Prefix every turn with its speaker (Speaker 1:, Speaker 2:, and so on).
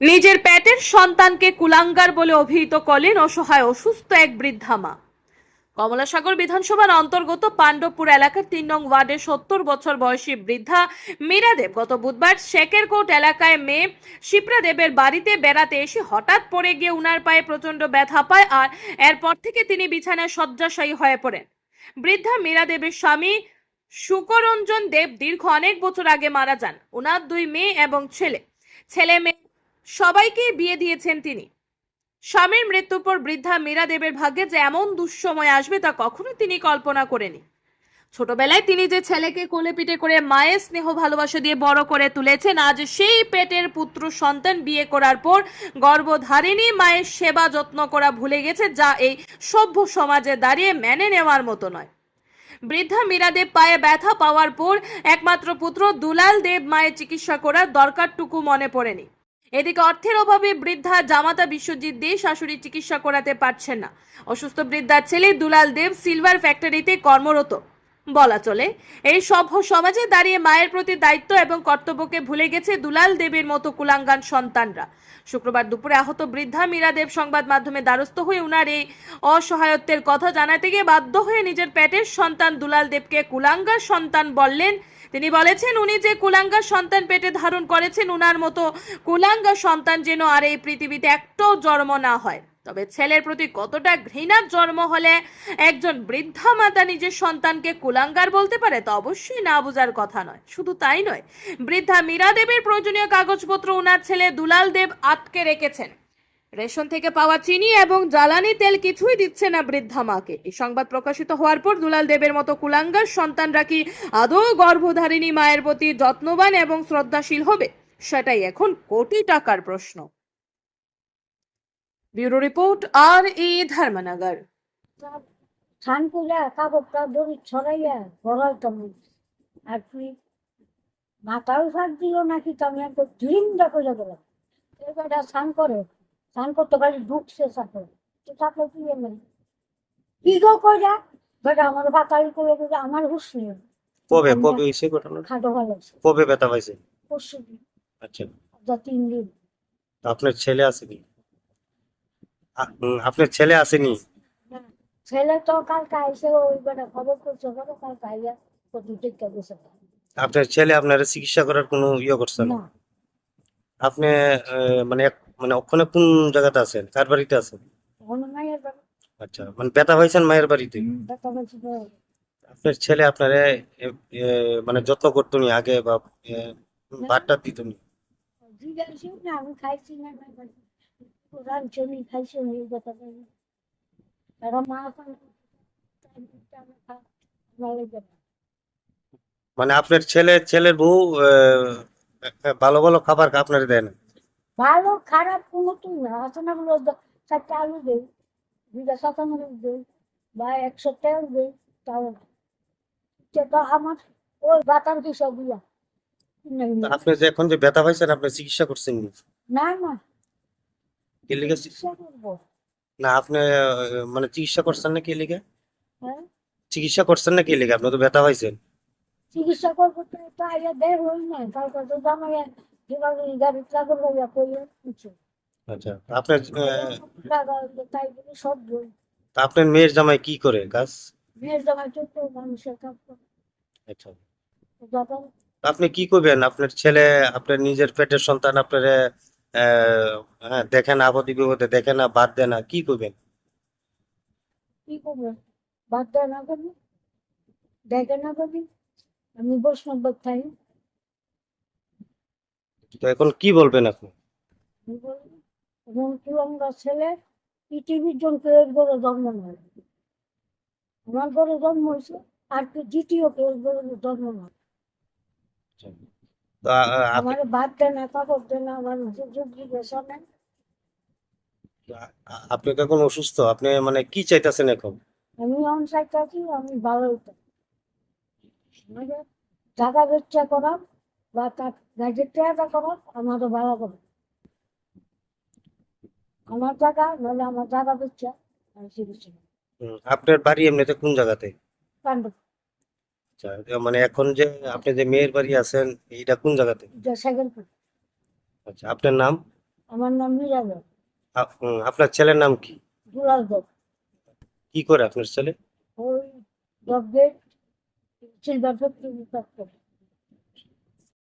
Speaker 1: নিজের পেটের সন্তানকে কুলাঙ্গার বলে অভিহিত করলেন অসহায় অসুস্থ এক বৃদ্ধা মা। কমলাসাগর বিধানসভার অন্তর্গত পাণ্ডবপুর এলাকার তিন নং ওয়ার্ডে সত্তর বছর বয়সী বৃদ্ধা মীরা দেব গত বুধবার শেকেরকোট এলাকায় মেয়ে শিপ্রা দেবের বাড়িতে বেড়াতে এসে হঠাৎ পড়ে গিয়ে উনার পায়ে প্রচণ্ড ব্যথা পায় আর এরপর থেকে তিনি বিছানায় শয্যাশায়ী হয়ে পড়েন। বৃদ্ধা মীরা দেবের স্বামী সুকরঞ্জন দেব দীর্ঘ অনেক বছর আগে মারা যান। ওনার দুই মেয়ে এবং ছেলে। ছেলে মেয়ে সবাইকে বিয়ে দিয়েছেন তিনি। স্বামীর মৃত্যুর পর বৃদ্ধা মীরা দেবের ভাগ্যে যে এমন দুঃসময় আসবে তা কখনো তিনি কল্পনা করেনি ছোটবেলায় তিনি যে ছেলেকে কোলে পিঠে করে মায়ের স্নেহ ভালোবাসা দিয়ে বড় করে তুলেছেন, আজ সেই পেটের পুত্র সন্তান বিয়ে করার পর গর্ভধারিণী মায়ের সেবা যত্ন করা ভুলে গেছে, যা এই সভ্য সমাজে দাঁড়িয়ে মেনে নেওয়ার মতো নয়। বৃদ্ধা মীরাদেব পায়ে ব্যথা পাওয়ার পর একমাত্র পুত্র দুলাল দেব মায়ের চিকিৎসা করার দরকারটুকু মনে পড়েনি। এদিকে অর্থের অভাবে বৃদ্ধা জামাতা বিশ্বজিৎ দে শাশুড়ি চিকিৎসা করাতে পারছেন না। অসুস্থ বৃদ্ধার ছেলে দুলাল দেব সিলভার ফ্যাক্টরিতে কর্মরত। বলা চলে, এই সভ্য সমাজে দাঁড়িয়ে মায়ের প্রতি দায়িত্ব এবং কর্তব্যকে ভুলে গেছে দুলাল দেবের মতো কুলাঙ্গান সন্তানরা। শুক্রবার দুপুরে আহত বৃদ্ধা মীরা দেব সংবাদ মাধ্যমে দ্বারস্থ হয়ে উনার এই অসহায়ত্বের কথা জানাতে গিয়ে বাধ্য হয়ে নিজের পেটের সন্তান দুলাল দেবকে কুলাঙ্গার সন্তান বললেন তিনি বলেছেন, উনি যে কুলাঙ্গার সন্তান পেটে ধারণ করেছেন, উনার মতো কুলাঙ্গা সন্তান যেন আর এই পৃথিবীতে একটাও জন্ম না হয়। তবে ছেলের প্রতি কতটা ঘৃণার জন্ম হলে একজন বৃদ্ধা মাতা নিজের সন্তানকে কুলাঙ্গার বলতে পারে তা অবশ্যই না বোঝার কথা নয়। শুধু তাই নয়, বৃদ্ধা মীরা দেবের প্রয়োজনীয় কাগজপত্র উনার ছেলে দুলাল দেব আটকে রেখেছেন। রেশন থেকে পাওয়া চিনি এবং জ্বালানি তেল কিছুই দিচ্ছে না বৃদ্ধা মাকে। এই সংবাদ প্রকাশিত হওয়ার পর দুলাল দেবের মতো কুলাঙ্গার সন্তানরা কি আদৌ গর্ভধারিণী মায়ের প্রতি যত্নবান এবং শ্রদ্ধাশীল হবে? সেটাই এখন কোটি টাকার প্রশ্ন। ব্যুরো রিপোর্ট, আর এ ধর্মনগর।
Speaker 2: স্নান করে কাপড়টা দড়ি ছড়াইয়া গড়াইতাম আর তুই মাথাও ফাঁক দিও নাকি? তো আমি একদম ঝিঙ্গা করে গেলাম এবারটা স্নান করে স্নান করতে পারি ঢুকছে সাথে তাকে কি এমন কি গো কইরা বেটা আমার বাতারি করে দিলে আমার হুশ নেই
Speaker 3: কবে কবে হয়েছে ঘটনা
Speaker 2: খাটো ভালো
Speaker 3: কবে ব্যথা পাইছে
Speaker 2: পরশু
Speaker 3: আচ্ছা।
Speaker 2: যা তিন দিন
Speaker 3: আপনার ছেলে আসেনি আ- উম, আপনার ছেলে আসেনি
Speaker 2: ছেলে তো কালকে আইসে ওই বেটা খবর করছে বলে কালকে আইয়া তো দুটো গেছে
Speaker 3: আপনার ছেলে আপনার চিকিৎসা করার কোনো ইয়ে করছে না?
Speaker 2: না।
Speaker 3: আপনি মানে এক- মানে ওখানে কোন জায়গাতে আছেন? কার বাড়িতে আছেন? আচ্ছা মানে ব্যথা হয়েছেন মায়ের বাড়িতে? আপনার ছেলে আপনারে মানে যত্ন করতো নি আগে বা ভাতটা দিত নি
Speaker 2: আমি খাইছি খাইছি। মা।
Speaker 3: মানে আপনার ছেলে ছেলের বউ ভালো ভালো খাবার আপনার দেয় না?
Speaker 2: ভালো খারাপ কোনো তুই না। আসলে গুলো চারটে আলু দেই দুইটা কাঁচামরিচ দেই বা একশো তেল দেই তাও সেটা আমার ওই বাতার বিষয়গুলা
Speaker 3: তা আপনি যে এখন যে ব্যথা পাইছেন আপনি চিকিৎসা করছেন না
Speaker 2: না।
Speaker 3: কি
Speaker 2: করব।
Speaker 3: না আপনি মানে চিকিৎসা করছেন না কি লিখে
Speaker 2: হ্যাঁ?
Speaker 3: চিকিৎসা করছেন না কি আপনি তো ব্যথা পাইছেন
Speaker 2: চিকিৎসা করব তো আইয়া দেয় হই না। কালকে তো জামাই
Speaker 3: আচ্ছা আপনার
Speaker 2: তাই সব
Speaker 3: আপনার মেয়ের জামাই কি করে কাজ
Speaker 2: জামাই।
Speaker 3: আচ্ছা আপনি কি করবেন? আপনার ছেলে, আপনার নিজের পেটের সন্তান, আপনার হ্যাঁ দেখে না আপদে বিপদে দেখে না, বাদ দেয় না, কি করবেন?
Speaker 2: কি করব? বাদ দেয় না করবি দেখে না করবি আমি বৈষ্ণব খাই
Speaker 3: তো এখন কি বলবেন আপনি?
Speaker 2: ছেলে পৃথিবীর জন কেউ এর ঘরে জন্ম নয়। আমার জন্ম হয়েছে আর দ্বিতীয় কেউ জন্ম নয়।
Speaker 3: তো আ- আ- আপনি
Speaker 2: আমার বাদ দেয় না কাপড় দেয় না আমার যুগ জিজ্ঞাসা
Speaker 3: আপনি তো এখন অসুস্থ? আপনি মানে কি চাইতেছেন এখন?
Speaker 2: আমি সাইড আছি আমি ভালো হইতাম। টাকা বেচা করাম বা তার গাড়ির টাকা করাম আমারও ভালো করো আমার টাকা নাহলে আমার টাকা বেচা আমি চিকিৎসা
Speaker 3: আপনার বাড়ি এমনিতে কোন জায়গাতে? আচ্ছা মানে এখন যে আপনি যে মেয়ের বাড়ি আছেন এইটা কোন জায়গাতে?
Speaker 2: সেকেন্ড
Speaker 3: আচ্ছা আপনার নাম?
Speaker 2: আমার নাম মিরাজ।
Speaker 3: আপনার ছেলের নাম কি?
Speaker 2: দুলাল দেব
Speaker 3: কি করে আপনার ছেলে?
Speaker 2: ওই জব গেট সিলভার ফ্যাক্টরি